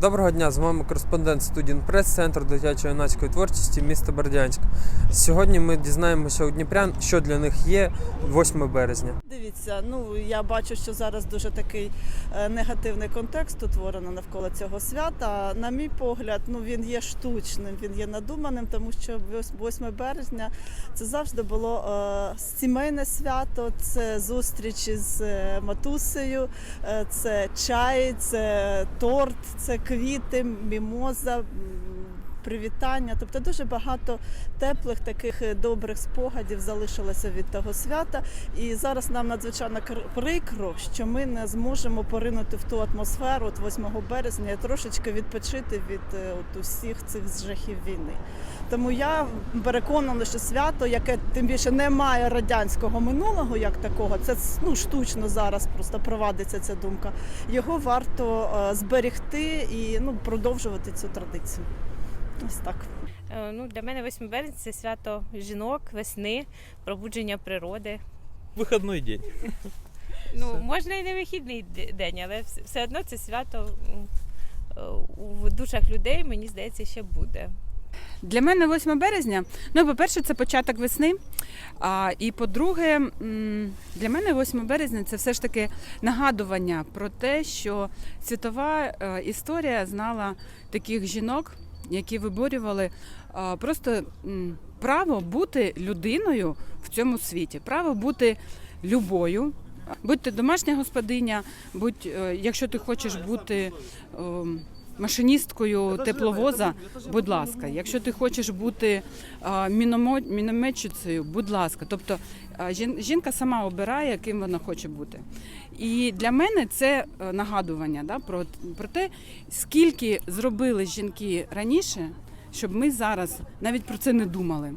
Доброго дня, з вами кореспондент Студент Прес, Центру дитячої юнацької творчості міста Бердянськ. Сьогодні ми дізнаємося у дніпрян, що для них є 8 березня. Дивіться, ну я бачу, що зараз дуже такий е, негативний контекст утворено навколо цього свята. На мій погляд, ну він є штучним, він є надуманим, тому що 8 березня це завжди було е, сімейне свято, це зустрічі з е, матусею, е, це чай, це торт, це квіти, мімоза. Привітання, тобто дуже багато теплих таких е, добрих спогадів залишилося від того свята. І зараз нам надзвичайно кр- прикро, що ми не зможемо поринути в ту атмосферу от 8 березня і трошечки відпочити від е, от усіх цих жахів війни. Тому я переконана, що свято, яке тим більше не має радянського минулого як такого, це ну, штучно зараз просто провадиться ця думка. Його варто е, зберегти і ну, продовжувати цю традицію. Ось так. Е, Ну, для мене 8 березня це свято жінок, весни, пробудження природи. Вихідний день. Ну, можна і не вихідний день, але все одно це свято е, у душах людей, мені здається, ще буде. Для мене 8 березня, ну, по-перше, це початок весни. А, і по-друге, для мене 8 березня це все ж таки нагадування про те, що світова е, історія знала таких жінок, які виборювали просто право бути людиною в цьому світі, право бути любою. Будь ти домашня господиня, будь, е, якщо ти хочеш бути ем, машиністкою тепловоза, будь ласка. Якщо ти хочеш бути мінометчицею, будь ласка. Тобто жінка сама обирає, ким вона хоче бути. І для мене це е, нагадування да, про, про те, скільки зробили жінки раніше, щоб ми зараз навіть про це не думали.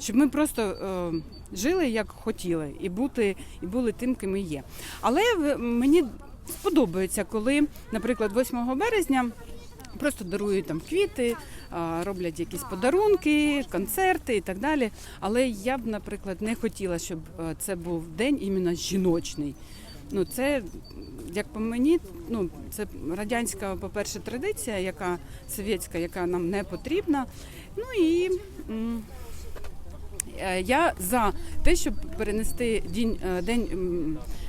Щоб ми просто е, жили як хотіли, і бути, і були тим, ким ми є. Але мені сподобається, коли, наприклад, 8 березня просто дарують там квіти, роблять якісь подарунки, концерти і так далі. Але я б, наприклад, не хотіла, щоб е, це був день іменно жіночний. Ну, це, як по мені, ну, це радянська, по-перше, традиція, яка совєтська, яка нам не потрібна. Ну і е, я за те, щоб перенести день, е, день а,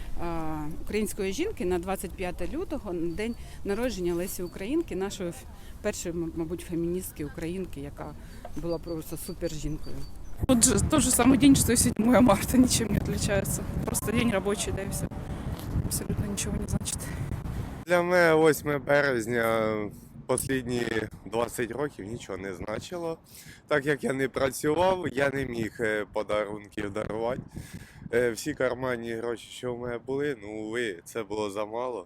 української жінки на 25 лютого, на день народження Лесі Українки, нашої першої, мабуть, феміністки українки, яка була просто супер жінкою. Вот же, тот же самый день, что и 7 марта, ничем не отличается. Просто день рабочий, да и все. Абсолютно ничего не значит. Для мене 8 березня останні 20 років нічого не значило. Так як я не працював, я не міг е, подарунків дарувати. Е, Всі карманні гроші, що в мене були, ну уви, це було замало.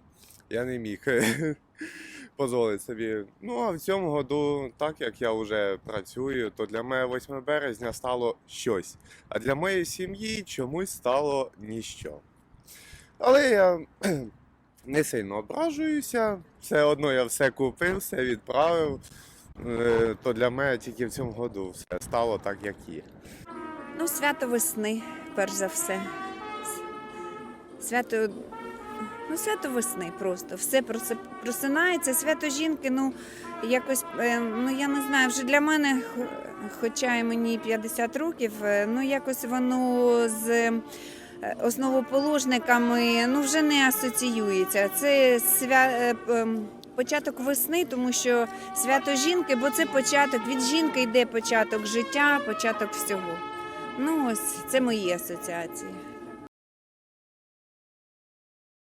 Я не міг е, дозволити собі. Ну а в цьому году, так як я вже працюю, то для мене 8 березня стало щось. А для моєї сім'ї чомусь стало ніщо. Але я не сильно ображуюся. Все одно я все купив, все відправив. Е, То для мене тільки в цьому году все стало так, як є. Ну, свято весни, перш за все. Свято, ну, свято весни просто. Все проси- просинається. Свято жінки, ну, якось, е, ну я не знаю, вже для мене, хоча й мені 50 років, е, ну якось воно з е, основоположниками ну, вже не асоціюється. Це свя... ем, початок весни, тому що свято жінки, бо це початок. Від жінки йде початок життя, початок всього. Ну, ось це мої асоціації.